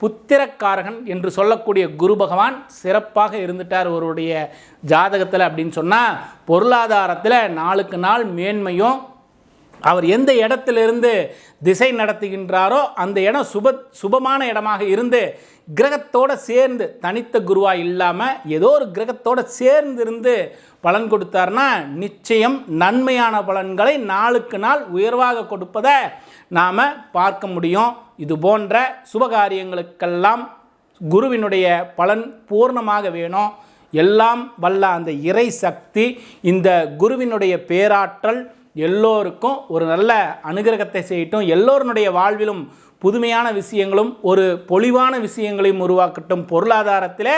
புத்திரக்காரகன் என்று சொல்லக்கூடிய குரு பகவான் சிறப்பாக இருந்துட்டார் ஒருவருடைய ஜாதகத்தில் அப்படின்னு சொன்னால் பொருளாதாரத்தில் நாளுக்கு நாள் மேன்மையும் அவர் எந்த இடத்திலிருந்து திசை நடத்துகின்றாரோ அந்த இடம் சுப சுபமான இடமாக இருந்து கிரகத்தோடு சேர்ந்து தனித்த குருவாக இல்லாமல் ஏதோ ஒரு கிரகத்தோடு சேர்ந்து இருந்து பலன் கொடுத்தார்னா நிச்சயம் நன்மையான பலன்களை நாளுக்கு நாள் உயர்வாக கொடுப்பதை நாம் பார்க்க முடியும். இது போன்ற சுபகாரியங்களுக்கெல்லாம் குருவினுடைய பலன் பூர்ணமாக வேணும். எல்லாம் வல்ல அந்த இறை சக்தி இந்த குருவினுடைய பேராற்றல் எல்லோருக்கும் ஒரு நல்ல அனுகிரகத்தை செய்யட்டும். எல்லோருடைய வாழ்விலும் புதுமையான விஷயங்களும் ஒரு பொலிவான விஷயங்களையும் உருவாக்கட்டும். பொருளாதாரத்தில்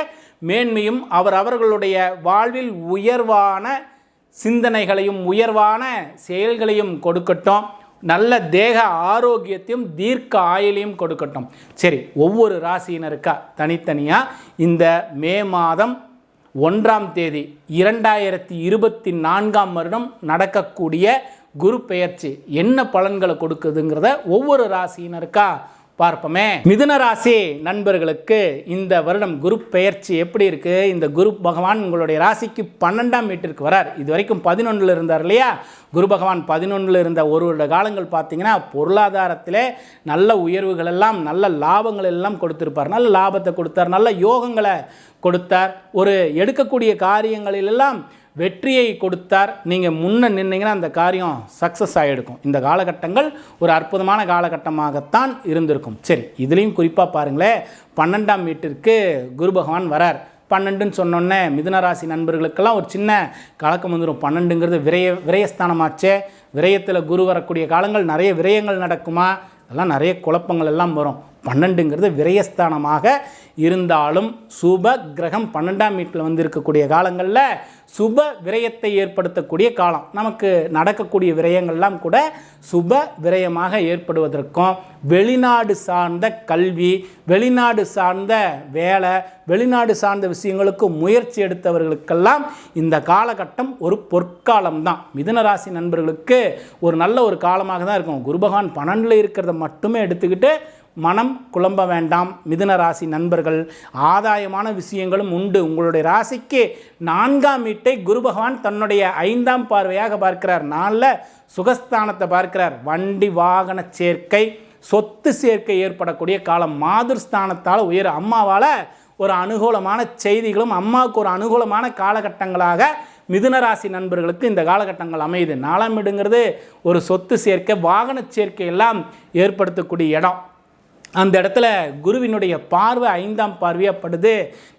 மேன்மையும் அவர் அவர்களுடைய வாழ்வில் உயர்வான சிந்தனைகளையும் உயர்வான செயல்களையும் கொடுக்கட்டும். நல்ல தேக ஆரோக்கியத்தையும் தீர்க்க ஆயுளையும் கொடுக்கட்டும். சரி ஒவ்வொரு ராசியினருக்கா தனித்தனியாக இந்த மே மாதம் ஒன்றாம் தேதி இரண்டாயிரத்தி இருபத்தி நான்காம் வருடம் நடக்கக்கூடிய குரு பெயர்ச்சி. என்ன பலன்களை கொடுக்குதுங்கிறத ஒவ்வொரு ராசியினருக்கா பார்ப்போமே. மிதுன ராசி நண்பர்களுக்கு இந்த வருடம் குரு பெயர்ச்சி எப்படி இருக்கு? இந்த குரு பகவான் உங்களுடைய ராசிக்கு பன்னெண்டாம் வீட்டிற்கு வரார். இது வரைக்கும் பதினொன்றில் இருந்தார் இல்லையா? குரு பகவான் பதினொன்றில் இருந்த ஒரு வருட காலங்கள் பார்த்தீங்கன்னா பொருளாதாரத்தில் நல்ல உயர்வுகள் எல்லாம் நல்ல லாபங்கள் எல்லாம் கொடுத்திருப்பார். நல்ல லாபத்தை கொடுத்தார் நல்ல யோகங்களை கொடுத்தார். ஒரு எடுக்கக்கூடிய காரியங்களிலெல்லாம் வெற்றியை கொடுத்தார். நீங்கள் முன்ன நின்னீங்கன்னா அந்த காரியம் சக்ஸஸ் ஆகிடுக்கும் இந்த காலகட்டங்கள் ஒரு அற்புதமான காலகட்டமாகத்தான் இருந்திருக்கும். சரி இதுலேயும் குறிப்பாக பாருங்களேன். பன்னெண்டாம் வீட்டிற்கு குரு பகவான் வரார். பன்னெண்டுன்னு சொன்னோன்னே மிதுனராசி நண்பர்களுக்கெல்லாம் ஒரு சின்ன கலக்கம் வந்துடும் பன்னெண்டுங்கிறது விரய விரயஸ்தானமாச்சே. விரயத்தில் குரு வரக்கூடிய காலங்கள் நிறைய விரயங்கள் நடக்குமா? அதெல்லாம் நிறைய குழப்பங்கள் எல்லாம் வரும். பன்னெண்டுங்கிறது விரயஸ்தானமாக இருந்தாலும் சூப கிரகம் பன்னெண்டாம் வீட்டில் வந்து இருக்கக்கூடிய காலங்களில் சுப விரயத்தை ஏற்படுத்தக்கூடிய காலம். நமக்கு நடக்கக்கூடிய விரயங்கள்லாம் கூட சுப விரயமாக ஏற்படுவதற்கும் வெளிநாடு சார்ந்த கல்வி வெளிநாடு சார்ந்த வேலை வெளிநாடு சார்ந்த விஷயங்களுக்கு முயற்சி எடுத்தவர்களுக்கெல்லாம் இந்த காலகட்டம் ஒரு பொற்காலம் தான் மிதுனராசி நண்பர்களுக்கு ஒரு நல்ல ஒரு காலமாக தான் இருக்கும். குருபகான் பன்னெண்டில் இருக்கிறத மட்டுமே எடுத்துக்கிட்டு மனம் குழம்ப வேண்டாம். மிதுன ராசி நண்பர்கள் ஆதாயமான விஷயங்களும் உண்டு. உங்களுடைய ராசிக்கு நான்காம் வீட்டை குரு பகவான் தன்னுடைய ஐந்தாம் பார்வையாக பார்க்கிறார். நாளில் சுகஸ்தானத்தை பார்க்கிறார். வண்டி வாகன சேர்க்கை சொத்து சேர்க்கை ஏற்படக்கூடிய காலம். மாதிர்ஸ்தானத்தால் உயர். அம்மாவால் ஒரு அனுகூலமான செய்திகளும் அம்மாவுக்கு ஒரு அனுகூலமான காலகட்டங்களாக மிதுன ராசி நண்பர்களுக்கு இந்த காலகட்டங்கள் அமையுது. நாலாம் ஒரு சொத்து சேர்க்கை வாகன சேர்க்கை எல்லாம் ஏற்படுத்தக்கூடிய இடம். அந்த இடத்துல குருவினுடைய பார்வை ஐந்தாம் பார்வையப்படுது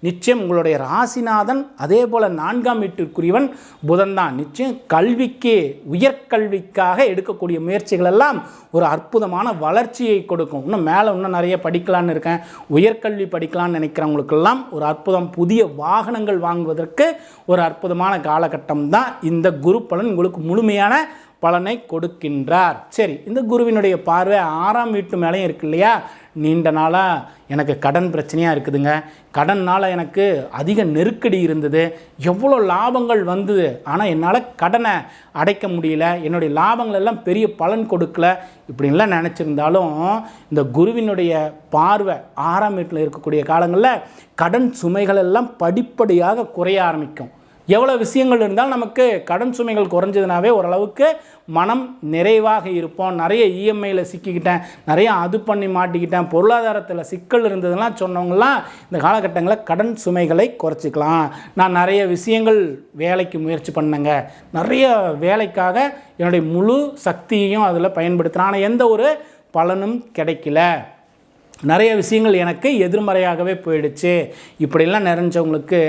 நிச்சயம் உங்களுடைய ராசிநாதன் அதே போல் நான்காம் வீட்டிற்குரியவன் புதன் தான் நிச்சயம் கல்விக்கு உயர்கல்விக்காக எடுக்கக்கூடிய முயற்சிகள் எல்லாம் ஒரு அற்புதமான வளர்ச்சியை கொடுக்கும். இன்னும் மேலே இன்னும் நிறைய படிக்கலான்னு இருக்கேன். உயர்கல்வி படிக்கலாம்னு நினைக்கிறவங்களுக்கெல்லாம் ஒரு அற்புதம். புதிய வாகனங்கள் வாங்குவதற்கு ஒரு அற்புதமான காலகட்டம் தான் இந்த குரு பலன். உங்களுக்கு முழுமையான பலனை கொடுக்கின்றார். சரி இந்த குருவினுடைய பார்வை ஆறாம் வீட்டு மேலேயும் இருக்கு இல்லையா? நீண்ட நாளாக எனக்கு கடன் பிரச்சனையாக இருக்குதுங்க. கடன்னால் எனக்கு அதிக நெருக்கடி இருந்தது. எவ்வளோ லாபங்கள் வந்தது. ஆனால் என்னால் கடனை அடைக்க முடியல. என்னுடைய லாபங்கள் எல்லாம் பெரிய பலன் கொடுக்கல. இப்படின்லாம் நினச்சிருந்தாலும் இந்த குருவினுடைய பார்வை ஆறாம் வீட்டில் இருக்கக்கூடிய காலங்களில் கடன் சுமைகள் எல்லாம் படிப்படியாக குறைய ஆரம்பிக்கும். எவ்வளோ விஷயங்கள் இருந்தாலும் நமக்கு கடன் சுமைகள் குறைஞ்சதுனாவே ஓரளவுக்கு மனம் நிறைவாக இருப்போம். நிறைய இஎம்ஐயில் சிக்கிக்கிட்டேன். நிறைய அது பண்ணி மாட்டிக்கிட்டேன். பொருளாதாரத்தில் சிக்கல் இருந்ததுலாம் சொன்னவங்களாம் இந்த காலகட்டங்களில் கடன் சுமைகளை குறைச்சிக்கலாம். நான் நிறைய விஷயங்கள் வேலைக்கு முயற்சி பண்ணேங்க. நிறைய வேலைக்காக என்னுடைய முழு சக்தியையும் அதில் பயன்படுத்துகிறேன் ஆனால் எந்த ஒரு பலனும் கிடைக்கல. நிறைய விஷயங்கள் எனக்கு எதிர்மறையாகவே போயிடுச்சு. இப்படிலாம் நிறைஞ்சவங்களுக்கு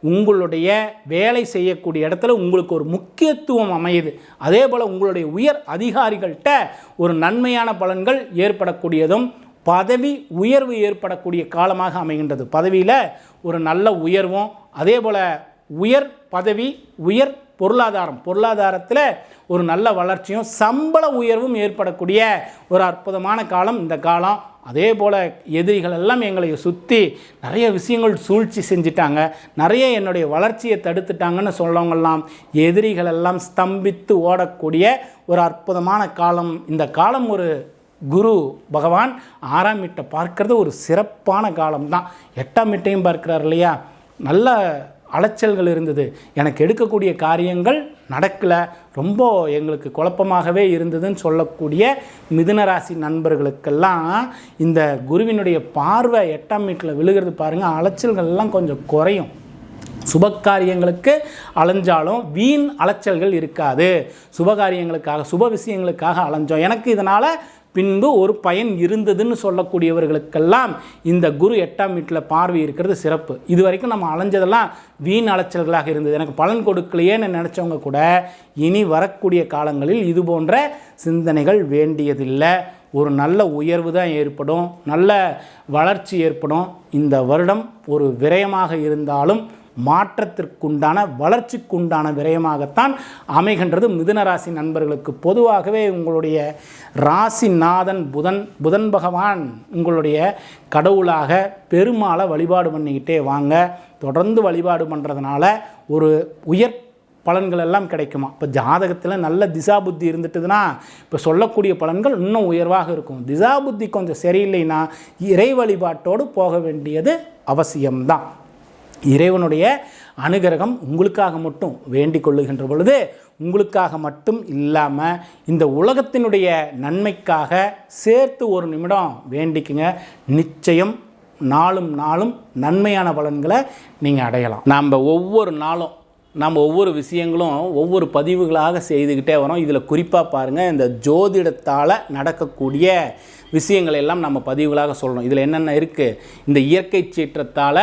உங்களுடைய வேலை செய்யக்கூடிய இடத்துல உங்களுக்கு ஒரு முக்கியத்துவம் அமையுது. அதே போல் உங்களுடைய உயர் அதிகாரிகள்கிட்ட ஒரு நன்மையான பலன்கள் ஏற்படக்கூடியதும் பதவி உயர்வு ஏற்படக்கூடிய காலமாக அமைகின்றது. பதவியில் ஒரு நல்ல உயர்வும் அதே போல் உயர் பதவி உயர் பொருளாதாரம். பொருளாதாரத்தில் ஒரு நல்ல வளர்ச்சியும் சம்பள உயர்வும் ஏற்படக்கூடிய ஒரு அற்புதமான காலம் இந்த காலம். அதே போல் எதிரிகள் எல்லாம் எங்களை சுற்றி நிறைய விஷயங்கள் சூழ்ச்சி செஞ்சிட்டாங்க. நிறைய என்னுடைய வளர்ச்சியை தடுத்துட்டாங்கன்னு சொல்லவங்கெல்லாம் எதிரிகள் எல்லாம் ஸ்தம்பித்து ஓடக்கூடிய ஒரு அற்புதமான காலம். இந்த காலம் ஒரு குரு பகவான் ஆறாம் வீட்டை பார்க்கறது ஒரு சிறப்பான காலம்தான். எட்டாம் வீட்டையும் பார்க்கிறார் இல்லையா? நல்ல அலைச்சல்கள் இருந்தது. எனக்கு எடுக்கக்கூடிய காரியங்கள் நடக்கலை. ரொம்ப எங்களுக்கு குழப்பமாகவே இருந்ததுன்னு சொல்லக்கூடிய மிதுனராசி நண்பர்களுக்கெல்லாம் இந்த குருவினுடைய பார்வை எட்டாம் வீட்டில் விழுகிறது பாருங்கள் அலைச்சல்கள்லாம் கொஞ்சம் குறையும். சுபகாரியங்களுக்கு அலைஞ்சாலும் வீண் அலைச்சல்கள் இருக்காது. சுபகாரியங்களுக்காக சுப விஷயங்களுக்காக அலைஞ்சோம். எனக்கு இதனால் பின்பு ஒரு பயன் இருந்ததுன்னு சொல்லக்கூடியவர்களுக்கெல்லாம் இந்த குரு எட்டாம் வீட்டில் பார்வை இருக்கிறது சிறப்பு. இது வரைக்கும் நம்ம அலைஞ்சதெல்லாம் வீண் அலைச்சல்களாக இருந்தது. எனக்கு பலன் கொடுக்கலையேன்னு நினச்சவங்க கூட இனி வரக்கூடிய காலங்களில் இது போன்ற சிந்தனைகள் வேண்டியதில்லை. ஒரு நல்ல உயர்வு தான் ஏற்படும். நல்ல வளர்ச்சி ஏற்படும். இந்த வருடம் ஒரு விரயமாக இருந்தாலும் மாற்றத்திற்குண்டான வளர்ச்சிக்குண்டான விரயமாகத்தான் அமைகின்றது. மிதுனராசி நண்பர்களுக்கு பொதுவாகவே உங்களுடைய ராசிநாதன் புதன் புதன் பகவான் உங்களுடைய கடவுளாக பெருமாளை வழிபாடு பண்ணிக்கிட்டே வாங்க. தொடர்ந்து வழிபாடு பண்ணுறதுனால ஒரு உயர் பலன்கள் எல்லாம் கிடைக்குமா? இப்போ ஜாதகத்தில் நல்ல திசா புத்தி இருந்துட்டுதுன்னா இப்போ சொல்லக்கூடிய பலன்கள் இன்னும் உயர்வாக இருக்கும். திசா புத்தி கொஞ்சம் சரியில்லைன்னா இறை வழிபாட்டோடு போக வேண்டியது அவசியம்தான். இறைவனுடைய அனுகிரகம் உங்களுக்காக மட்டும் வேண்டிக் கொள்ளுகின்ற பொழுது உங்களுக்காக மட்டும் இல்லாமல் இந்த உலகத்தினுடைய நன்மைக்காக சேர்த்து ஒரு நிமிடம் வேண்டிக்குங்க. நிச்சயம் நாளும் நாளும் நன்மையான பலன்களை நீங்கள் அடையலாம். நாம் ஒவ்வொரு நாளும் நம்ம ஒவ்வொரு விஷயங்களும் ஒவ்வொரு பதிவுகளாக செய்துக்கிட்டே வரோம். இதில் குறிப்பாக பாருங்கள் இந்த ஜோதிடத்தால் நடக்கக்கூடிய விஷயங்களை எல்லாம் நம்ம பதிவுகளாக சொல்லணும். இதில் என்னென்ன இருக்குது இந்த இயற்கை சீற்றத்தால்